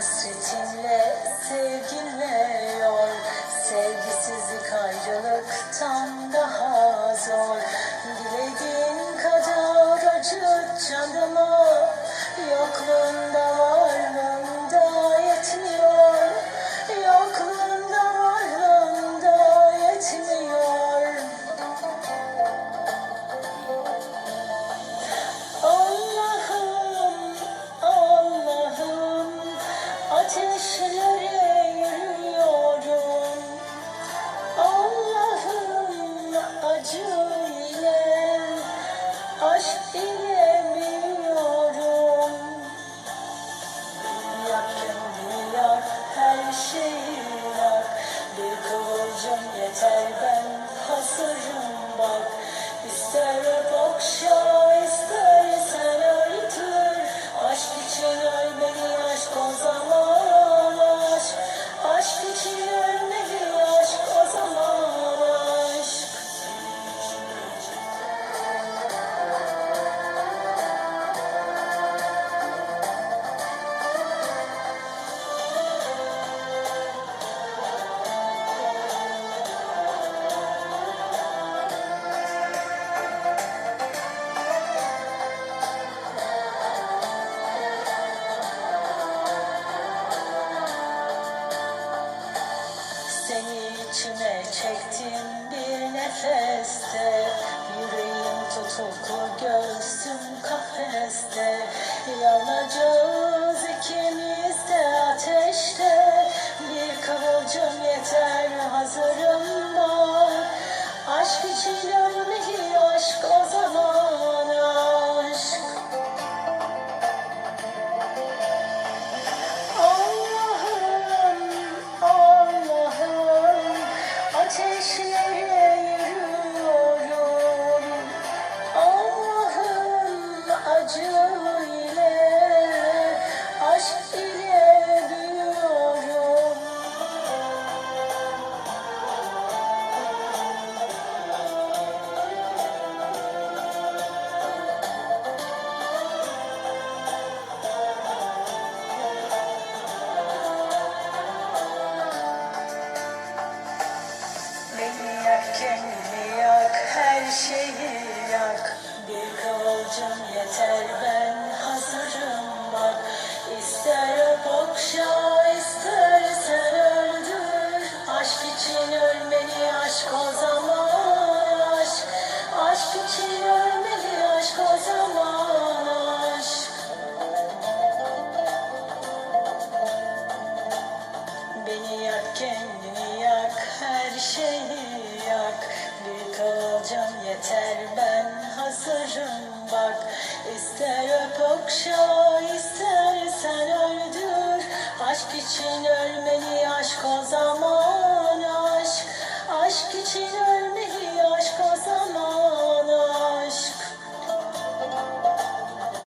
Hasretinle sevginle yor Sevgisizlik ayrılıktan daha zor. Dilediğin ateşlere yürüyorum. Allah'ım acı ile aşk. Yak kendini yak, her şeyi yak. Bir kıvılcım yeter ben İçime çektim bir nefeste. Yüreğim tutuklu göğsüm kafeste. Yanacağız ikimiz de ateşte. Bir kıvılcım yeter hazırım yak kendini yak her şeyi yak. Bir kıvılcım yeter ben hazırım bak. İster okşa istersen öldür. Aşk için ölmeli aşk o zaman aşk. Aşk için ölmeli aşk o Beni yak kendini yak her şeyi yak. Bir kıvılcım yeter ben hazırım bak. İster öp okşa istersen öldür. Aşk için ölmeli aşk o zaman aşk. Aşk için ölmeli